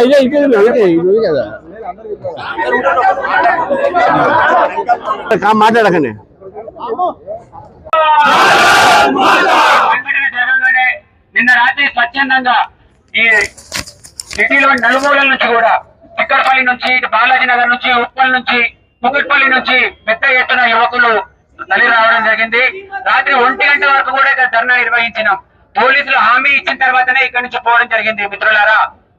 ఇదే ఇదే ఇదే ఇది కదా కా- మాట్లాడకండి వెంకటనే జరగగానే నిన్న రాత్రి స్వచ్ఛందంగా ఈ సిటీలో నలుమూలల నుంచి కూడా చిక్కడపల్లి నుంచి బాలాజీ నగర్ నుంచి ఉప్పల్ నుంచి ముకుట్పల్లి నుంచి పెద్ద ఎత్తున యువకులు తల్లి రావడం జరిగింది. రాత్రి ఒంటి గంట వరకు కూడా ఇక్కడ ధర్నా నిర్వహించినాం. పోలీసులు హామీ ఇచ్చిన తర్వాతనే ఇక్కడి నుంచి పోవడం జరిగింది మిత్రులారా.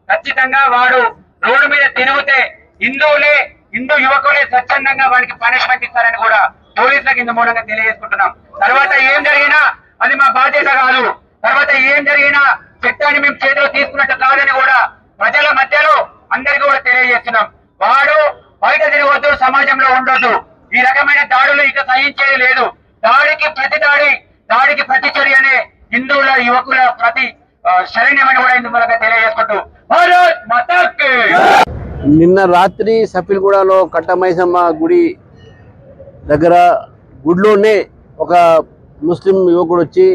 ఖచ్చితంగా వాడు రోడ్డు మీద తిరిగితే హిందువులే హిందూ యువకులే స్వచ్ఛందంగా వాడికి పనిష్మెంట్ ఇస్తారని కూడా పోలీసులకు ఇందు మూలంగా తెలియజేసుకుంటున్నాం. తర్వాత ఏం జరిగినా అది మా బాధ్యత కాదు. తర్వాత ఏం జరిగినా చట్టాన్ని మేము చేతిలో తీసుకున్నట్టు కాదని కూడా ప్రజల మధ్యలో అందరికీ కూడా తెలియజేస్తున్నాం. వాడు బయట తిరగొద్దు సమాజంలో ఉండొద్దు. ఈ రకమైన దాడులు ఇక సహించేది లేదు. దాడికి ప్రతి దాడి దాడికి ప్రతి చర్య అనే హిందువుల యువకుల ప్రతి శరణ్యమని కూడా ఇందుమూలంగా తెలియజేసుకుంటూ భారత్ నిన్న రాత్రి సఫిల్గూడలో కట్టమైసమ్మ గుడి దగ్గర గుడిలోనే ఒక ముస్లిం యువకుడు వచ్చి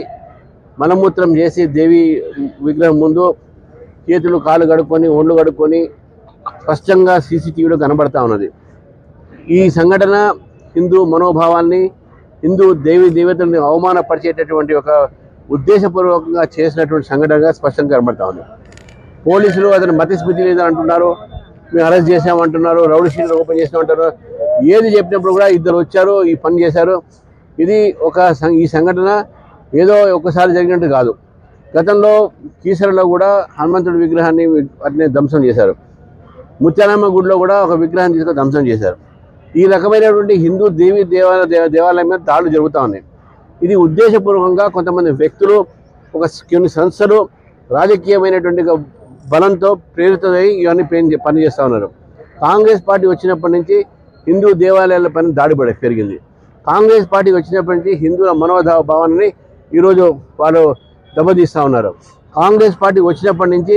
మలమూత్రం చేసి దేవి విగ్రహం ముందు చేతులు కాళ్ళు కడుక్కొని ఒళ్ళు కడుక్కొని స్పష్టంగా సీసీటీవీలో కనబడతా ఉన్నది. ఈ సంఘటన హిందూ మనోభావాన్ని హిందూ దేవి దేవతల్ని అవమానపరిచేటటువంటి ఒక ఉద్దేశపూర్వకంగా చేసినటువంటి సంఘటనగా స్పష్టంగా కనబడతా ఉంది. పోలీసులు అతను మతిస్మృతి లేదని అంటున్నారు మేము అరెస్ట్ చేసామంటున్నారు రౌడీ షీట్లు ఓపెన్ చేసామంటారు ఏది చెప్పినప్పుడు కూడా ఇద్దరు వచ్చారు ఈ పని చేశారు. ఇది ఒక సం- ఈ సంఘటన ఏదో ఒకసారి జరిగినట్టు కాదు. గతంలో కీసరలో కూడా హనుమంతుడి విగ్రహాన్ని అట్నే ధ్వంసం చేశారు. ముత్యాలమ్మ గుడిలో కూడా ఒక విగ్రహం తీసుకొని ధ్వంసం చేశారు. ఈ రకమైనటువంటి హిందూ దేవి దేవాలయ దేవాలయం మీద దాడులు జరుగుతూ ఉన్నాయి. ఇది ఉద్దేశపూర్వకంగా కొంతమంది వ్యక్తులు ఒక కొన్ని సంస్థలు రాజకీయమైనటువంటి బలంతో ప్రేరితమై ఇవన్నీ పని పనిచేస్తూ ఉన్నారు. కాంగ్రెస్ పార్టీ వచ్చినప్పటి నుంచి హిందూ దేవాలయాల పైన దాడి పడే పెరిగింది. కాంగ్రెస్ పార్టీ వచ్చినప్పటి నుంచి హిందువుల మనోభావాన్ని ఈరోజు వాళ్ళు దెబ్బతీస్తూ ఉన్నారు. కాంగ్రెస్ పార్టీ వచ్చినప్పటి నుంచి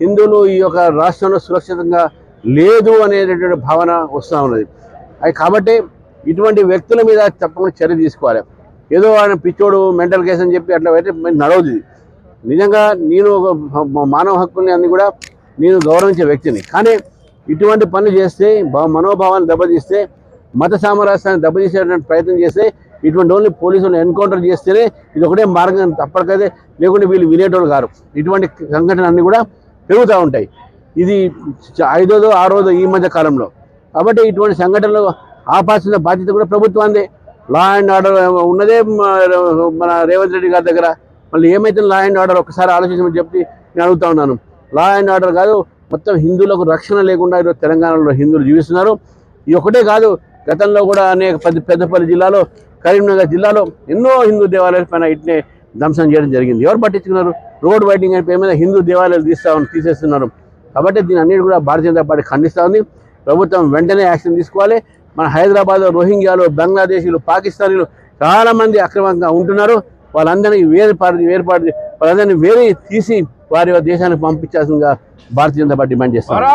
హిందువులు ఈ యొక్క రాష్ట్రంలో సురక్షితంగా లేదు అనేటటువంటి భావన వస్తూ ఉన్నది. అది కాబట్టి ఇటువంటి వ్యక్తుల మీద తప్పకుండా చర్య తీసుకోవాలి. ఏదో ఆయన పిచ్చోడు మెంటల్ కేసు అని చెప్పి అట్లా అయితే నడవదు నిజంగా నేను ఒక మానవ హక్కుల్ని అన్ని కూడా నేను గౌరవించే వ్యక్తిని. కానీ ఇటువంటి పనులు చేస్తే మనోభావాన్ని దెబ్బతీస్తే మత సామరస్యాన్ని దెబ్బతీసేటువంటి ప్రయత్నం చేస్తే ఇటువంటి ఓన్లీ పోలీసులు ఎన్కౌంటర్ చేస్తేనే ఇది ఒకటే మార్గం తప్పటికైతే లేకుంటే వీళ్ళు వినేటోళ్ళు కారు. ఇటువంటి సంఘటనలు అన్నీ కూడా పెరుగుతూ ఉంటాయి. ఇది ఐదోదో ఆరోదో ఈ మధ్య కాలంలో. కాబట్టి ఇటువంటి సంఘటనలు ఆపాల్సిన బాధ్యత కూడా ప్రభుత్వాన్ని లా అండ్ ఆర్డర్ ఉన్నదే మన రేవంత్ రెడ్డి గారి దగ్గర. మళ్ళీ ఏమైతే లా అండ్ ఆర్డర్ ఒకసారి ఆలోచించమని చెప్పి నేను అడుగుతా ఉన్నాను. లా అండ్ ఆర్డర్ కాదు మొత్తం హిందువులకు రక్షణ లేకుండా ఈరోజు తెలంగాణలో హిందువులు జీవిస్తున్నారు. ఇది ఒకటే కాదు గతంలో కూడా అనేక పెద్ద పెద్దపల్లి జిల్లాలో కరీంనగర్ జిల్లాలో ఎన్నో హిందూ దేవాలయాల పైన ఇట్నే ధ్వంసం చేయడం జరిగింది. ఎవరు పట్టించుకున్నారు? రోడ్ వైడింగ్ అని పేరు మీద హిందూ దేవాలయాలు తీస్తా తీసేస్తున్నారు. కాబట్టి దీని అన్నిటి కూడా భారతీయ జనతా పార్టీ ఖండిస్తూ ఉంది. ప్రభుత్వం వెంటనే యాక్షన్ తీసుకోవాలి. మన హైదరాబాద్ రోహింగ్యాలు బంగ్లాదేశీలు పాకిస్తానీలు చాలా మంది అక్రమంగా ఉంటున్నారు. వాళ్ళందరినీ వేరుపాటు వేరుపాటు వాళ్ళందరినీ వేరే తీసి వారి దేశానికి పంపించాల్సిందిగా భారతీయ జనతా పార్టీ డిమాండ్ చేస్తారు